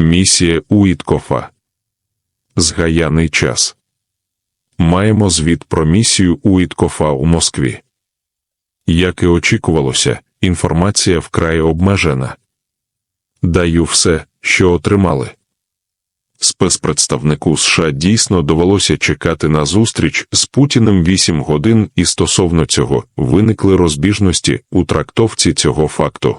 Місія Уіткофа. Згаяний час. Маємо звіт про місію Уіткофа у Москві. Як і очікувалося, інформація вкрай обмежена. Даю все, що отримали. Спецпредставнику США дійсно довелося чекати на зустріч з Путіним 8 годин, і стосовно цього виникли розбіжності у трактовці цього факту.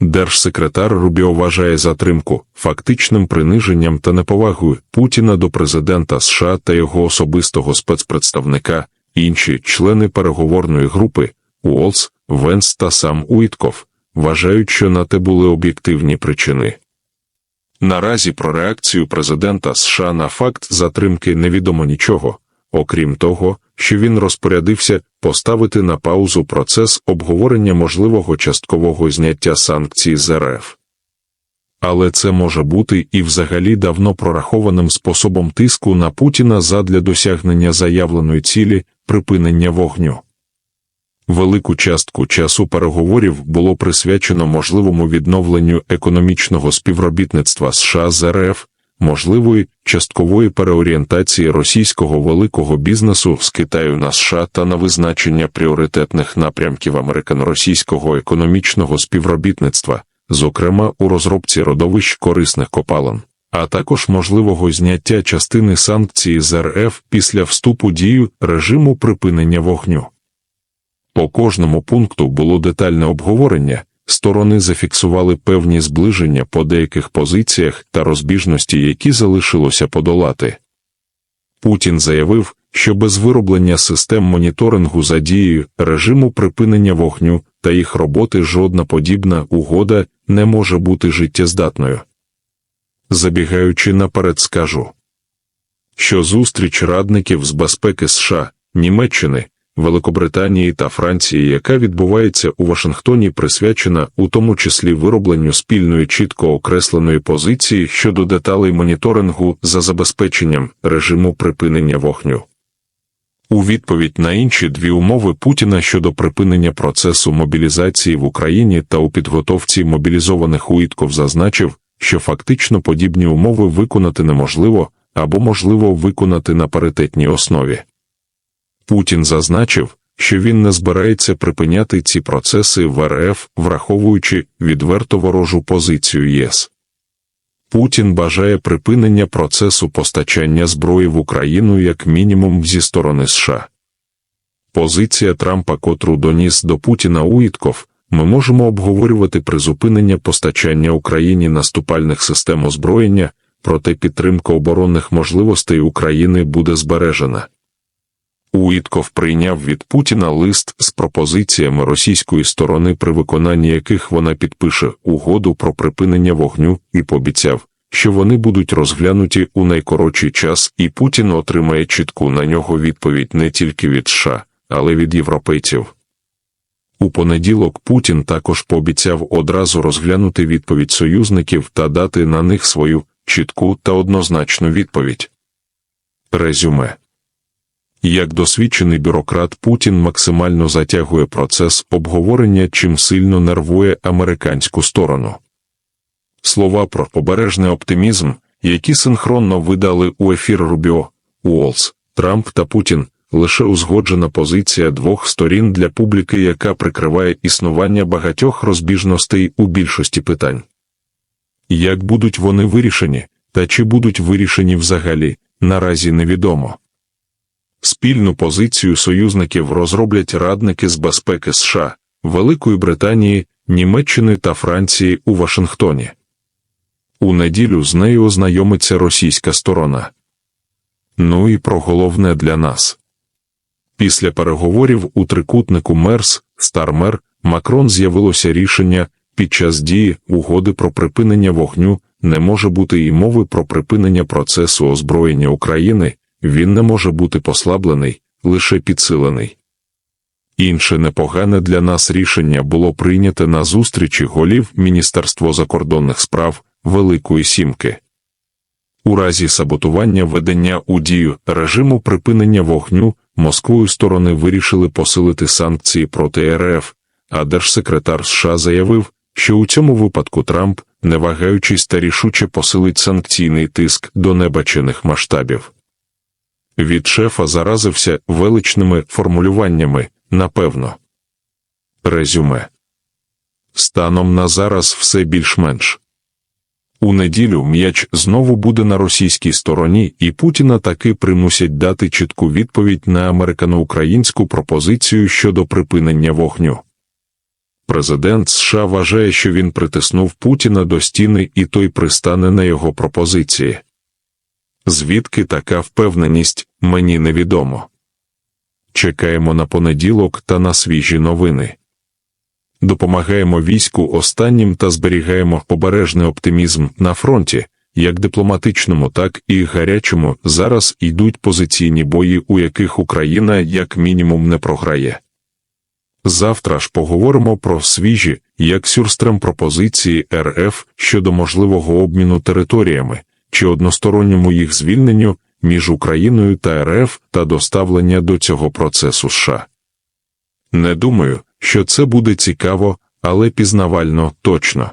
Держсекретар Рубіо вважає затримку фактичним приниженням та неповагою Путіна до президента США та його особистого спецпредставника, інші члени переговорної групи Уолс, Венс та сам Уітков вважають, що на те були об'єктивні причини. Наразі про реакцію президента США на факт затримки невідомо нічого, окрім того, що він розпорядився поставити на паузу процес обговорення можливого часткового зняття санкцій з РФ. Але це може бути і взагалі давно прорахованим способом тиску на Путіна задля досягнення заявленої цілі припинення вогню. Велику частку часу переговорів було присвячено можливому відновленню економічного співробітництва США з РФ, можливої часткової переорієнтації російського великого бізнесу з Китаю на США та на визначення пріоритетних напрямків американо-російського економічного співробітництва, зокрема у розробці родовищ корисних копалин, а також можливого зняття частини санкцій з РФ після вступу дію режиму припинення вогню. По кожному пункту було детальне обговорення, сторони зафіксували певні зближення по деяких позиціях та розбіжності, які залишилося подолати. Путін заявив, що без вироблення систем моніторингу за дією режиму припинення вогню та їх роботи жодна подібна угода не може бути життєздатною. Забігаючи наперед, скажу, що зустріч радників з безпеки США, Німеччини, Великобританії та Франції, яка відбувається у Вашингтоні, присвячена у тому числі виробленню спільної чітко окресленої позиції щодо деталей моніторингу за забезпеченням режиму припинення вогню. У відповідь на інші дві умови Путіна щодо припинення процесу мобілізації в Україні та у підготовці мобілізованих Уітков зазначив, що фактично подібні умови виконати неможливо або можливо виконати на паритетній основі. Путін зазначив, що він не збирається припиняти ці процеси в РФ, враховуючи відверто ворожу позицію ЄС. Путін бажає припинення процесу постачання зброї в Україну як мінімум зі сторони США. Позиція Трампа, котру доніс до Путіна Уітков, ми можемо обговорювати призупинення постачання Україні наступальних систем озброєння, проте підтримка оборонних можливостей України буде збережена. Уітков прийняв від Путіна лист з пропозиціями російської сторони, при виконанні яких вона підпише угоду про припинення вогню, і пообіцяв, що вони будуть розглянуті у найкоротший час, і Путін отримає чітку на нього відповідь не тільки від США, але від європейців. У понеділок Путін також пообіцяв одразу розглянути відповідь союзників та дати на них свою чітку та однозначну відповідь. Резюме як досвідчений бюрократ Путін максимально затягує процес обговорення, чим сильно нервує американську сторону. Слова про побережний оптимізм, які синхронно видали у ефір Рубіо, Уолс, Трамп та Путін, лише узгоджена позиція двох сторін для публіки, яка прикриває існування багатьох розбіжностей у більшості питань. Як будуть вони вирішені, та чи будуть вирішені взагалі, наразі невідомо. Спільну позицію союзників розроблять радники з безпеки США, Великої Британії, Німеччини та Франції у Вашингтоні. У неділю з нею ознайомиться російська сторона. Ну і про головне для нас. Після переговорів у трикутнику Мерс, Стармер, Макрон з'явилося рішення під час дії угоди про припинення вогню не може бути і мови про припинення процесу озброєння України він не може бути послаблений, лише підсилений. Інше непогане для нас рішення було прийняте на зустрічі голів Міністерства закордонних справ Великої Сімки. У разі саботування ведення у дію режиму припинення вогню Москвою сторони вирішили посилити санкції проти РФ, а держсекретар США заявив, що у цьому випадку Трамп, не вагаючись та рішуче посилить санкційний тиск до небачених масштабів. Від шефа заразився величними формулюваннями, напевно. Резюме. Станом на зараз все більш-менш. У неділю м'яч знову буде на російській стороні, і Путіна таки примусять дати чітку відповідь на американо-українську пропозицію щодо припинення вогню. Президент США вважає, що він притиснув Путіна до стіни і той пристане на його пропозиції. Звідки така впевненість, мені невідомо. Чекаємо на понеділок та на свіжі новини. Допомагаємо війську останнім та зберігаємо обережний оптимізм на фронті, як дипломатичному, так і гарячому. Зараз йдуть позиційні бої, у яких Україна як мінімум не програє. Завтра ж поговоримо про свіжі, як сюрстрем пропозиції РФ щодо можливого обміну територіями чи односторонньому їх звільненню між Україною та РФ та доставлення до цього процесу США. Не думаю, що це буде цікаво, але пізнавально точно.